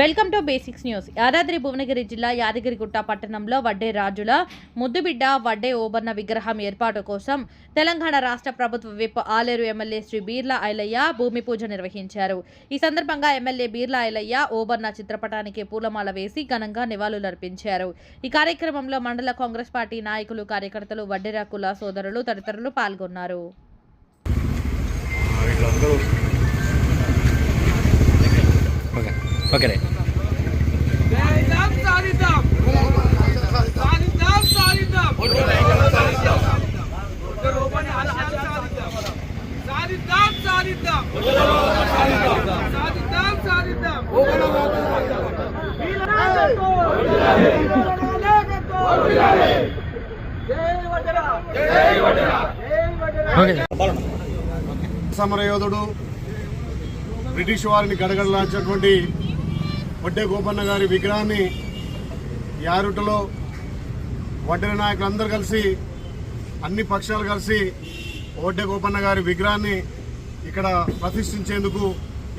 Welcome to basics news. Yadadri Bhuvanagiri జిల్లా యాదగిరిగుట్ట పట్టణంలో వడ్డే రాజుల ముద్దుబిడ్డ వడ్డే ఓబన్న విగ్రహం ఏర్పాటు కోసం తెలంగాణ రాష్ట్ర ప్రభుత్వ విప్ ఆలేరు ఎమ్మెల్యే శ్రీ బీర్లా ఐలయ్య భూమి పూజ నిర్వహించారు. ఈ సందర్భంగా ఎమ్మెల్యే బీర్లా ఐలయ్య ఓబన్న చిత్రపటానికి పూలమాల వేసి ఘనంగా నివాళులర్పించారు. ఈ కార్యక్రమంలో మండల కాంగ్రెస్ పార్టీ నాయకులు కార్యకర్తలు వడ్డెరాకుల సోదరులు తదితరులు పాల్గొన్నారు. ఓకే. ఓకే సమరయోధుడు బ్రిటిష్ వారిని గడగడలాంచినటువంటి వడ్డే గోపన్న గారి విగ్రహాన్ని యారుటలో వడ్డెర నాయకులందరూ కలిసి అన్ని పక్షాలు కలిసి వడ్డే గోపన్న గారి విగ్రహాన్ని ఇక్కడ ప్రతిష్ఠించేందుకు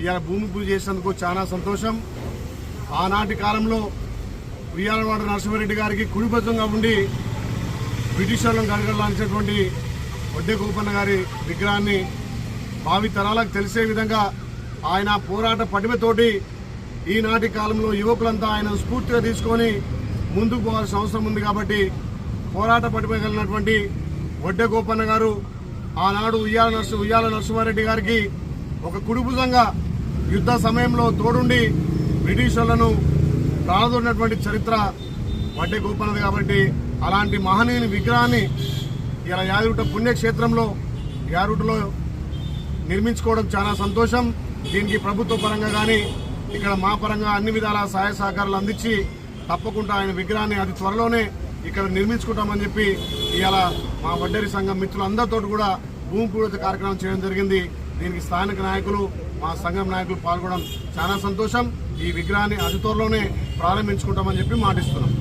ఇలా భూమి పూజ చేసేందుకు చాలా సంతోషం. ఆనాటి కాలంలో ఉయ్యాలవాడ నరసింహారెడ్డి గారికి కుడిబద్ధంగా ఉండి బ్రిటిషర్లను గడగడలాంచినటువంటి వడ్డే గోపన్న గారి విగ్రహాన్ని భావి తరాలకు తెలిసే విధంగా ఆయన పోరాట పటిమతోటి ఈనాటి కాలంలో యువకులంతా ఆయన స్ఫూర్తిగా తీసుకొని ముందుకు పోవాల్సిన అవసరం ఉంది కాబట్టి పోరాట పటిమ కలిగినటువంటి వడ్డే గోపన్న గారు ఆనాడు ఉయ్యాల నరసి ఉయ్యాల నరసింహారెడ్డి గారికి ఒక కుడిభుజంగా యుద్ధ సమయంలో తోడుండి బ్రిటిషర్లను వాళ్ళను ఉన్నటువంటి చరిత్ర వడ్డే గోపాలది కాబట్టి అలాంటి మహనీయుని విగ్రహాన్ని ఇలా యాదగిరిగుట్ట పుణ్యక్షేత్రంలో యాదగిరిగుట్టలో నిర్మించుకోవడం చాలా సంతోషం. దీనికి ప్రభుత్వ పరంగా కానీ ఇక్కడ మా పరంగా అన్ని విధాల సహాయ సహకారాలు అందించి తప్పకుండా ఆయన విగ్రహాన్ని అతి త్వరలోనే ఇక్కడ నిర్మించుకుంటామని చెప్పి ఇలా మా వడ్డేరి సంఘం మిత్రులందరితో కూడా భూమి పూజ కార్యక్రమం చేయడం జరిగింది. దీనికి స్థానిక నాయకులు మా సంఘం నాయకులు పాల్గొనడం చాలా సంతోషం. ఈ విగ్రహాన్ని అతి త్వరలోనే ప్రారంభించుకుంటామని చెప్పి మాటిస్తున్నాం.